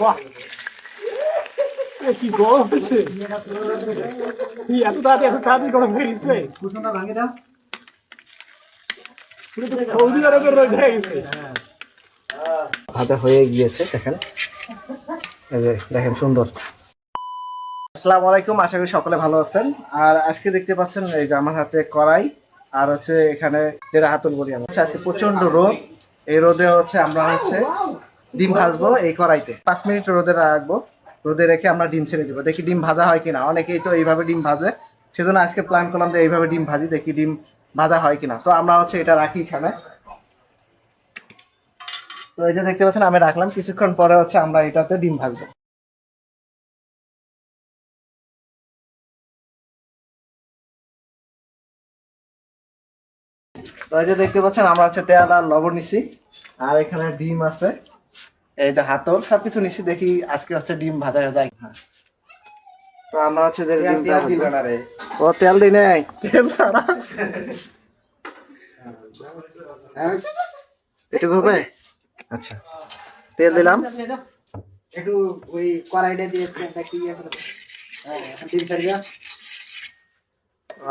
বাহ। এ কি গরম হয়েছে? এই এত তাড়াতাড়ি এত তাড়াতাড়ি গরম হয়ে গেছে। কুসুমটা ভাঙে দাও। পুরো তো সৌদি আরবের রোদ হয়ে গেছে। ভাজা হয়ে গিয়েছে দেখেন। দেখেন সুন্দর। আসসালামু আলাইকুম আশা করি সকলে ভালো আছেন। আর আজকে দেখতে পাচ্ছেন এই যে আমার হাতে কড়াই আর হচ্ছে এখানে যেটা হাতল বলি আমরা। হচ্ছে আজকে প্রচণ্ড রোদ। এই রোদে হচ্ছে আমরা হচ্ছে ডিম ভাজবো এই কড়াইতে। পাঁচ মিনিট রোদে রাখব। রোদে রেখে আমরা ডিম ছেড়ে দেবো। দেখি ডিম ভাজা হয় কিনা। অনেকেই তো এইভাবে ডিম ভাজে। সেজন্য আজকে প্ল্যান করলাম যে এইভাবে ডিম ভাজি, দেখি ডিম ভাজা হয় কিনা। তো আমরা হচ্ছে এটা রাখি এখানে। তো এই যে দেখতে পাচ্ছেন, আমি রাখলাম। কিছুক্ষণ পরে হচ্ছে আমরা এটাতে ডিম ভাজবো। তো এই যে দেখতে পাচ্ছেন, আমরা হচ্ছে তেল আর লবণ নিছি। আর এখানে ডিম আছে। এই যে হাত হাতল সবকিছু নিছি দেখি আজকে হচ্ছে ডিম ভাজা যায় হ্যাঁ। তো আমরা হচ্ছে যে ডিমটা ভাজবো। ও তেল দিই নাই? তেল ছাড়া? এটুকু হবে আচ্ছা। তেল দিলাম। একটু ওই কড়াইটা দিয়ে তেলটা কি ইয়ে। হ্যাঁ, ডিম।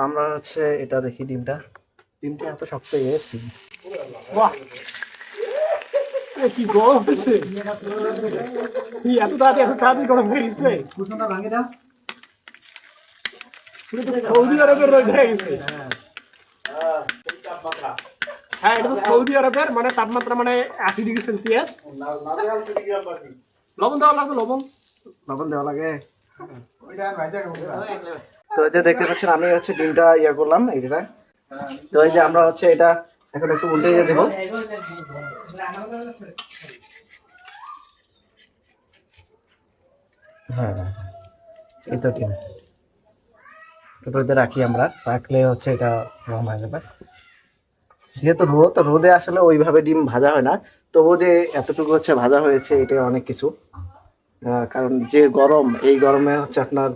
আমরা হচ্ছে এটা দেখি ডিমটা। ডিমটা এত শক্ত ইয়ে বাহ! এ কি গরম হয়েছে? এত তাড়াতাড়ি এত তাড়াতাড়ি গরম হয়ে গেছে। কুসুমটা ভাঙে দাও। পুরো তো সৌদি আরবের রোদ হয়ে গেছে। হ্যাঁ এটা তো সৌদি আরবের মানে তাপমাত্রা মানে আশি ডিগ্রি সেলসিয়াস। লবণ দেওয়া লাগবে লবণ। লবণ দেওয়া লাগে। তো এই যে দেখতে পাচ্ছেন আমি হচ্ছে ডিমটা ইয়ে করলাম এইটা। তো এই যে আমরা হচ্ছে এটা এখন একটু উল্টে দিয়ে দেবো। হ্যাঁ তো ডিম রাখি আমরা। রাখলে হচ্ছে এটা রং হয়ে যাবে। যেহেতু রোদ রোদে আসলে ওইভাবে ডিম ভাজা হয় না। তবুও যে এতটুকু হচ্ছে ভাজা হয়েছে এটা অনেক কিছু। কারণ যে গরম, এই গরমে হচ্ছে আপনার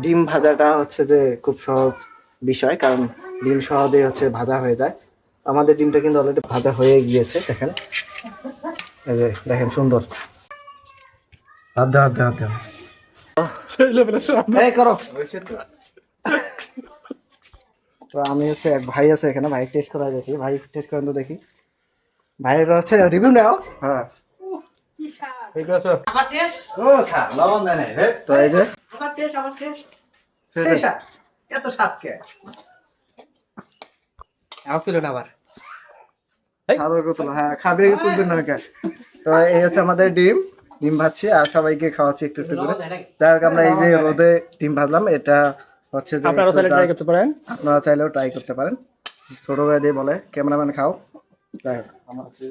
ডিম ভাজাটা হচ্ছে যে খুব সহজ বিষয়। কারণ ডিম সহজে হচ্ছে ভাজা হয়ে যায়। আমাদের ডিমটা কিন্তু অলরেডি ভাজা হয়ে গিয়েছে দেখেন। এই যে দেখেন সুন্দর। লেভেলের সব এই করো। তো? তো আমি হচ্ছে এক ভাই আছে এখানে ভাই টেস্ট করা দেখি ভাই টেস্ট করেন তো দেখি। ভাইয়ের হচ্ছে রিভিউ নাও। হ্যাঁ। ঠিক আছে। ও স্যার, লবণ দেয় নাই, হে। তো এই যে। এত স্বাদ কে? সাদর হ্যাঁ খাবে তুলবেন না কেন তো এই হচ্ছে আমাদের ডিম ডিম ভাজছি আর সবাইকে খাওয়াচ্ছি একটু একটু করে। যাই হোক আমরা এই যে রোদে ডিম ভাজলাম এটা হচ্ছে যে আপনারা চাইলে ট্রাই করতে পারেন। আপনারা চাইলেও ট্রাই করতে পারেন। ছোট ভাই দিয়ে বলে ক্যামেরাম্যান খাও। যাই হোক, আমরা হচ্ছে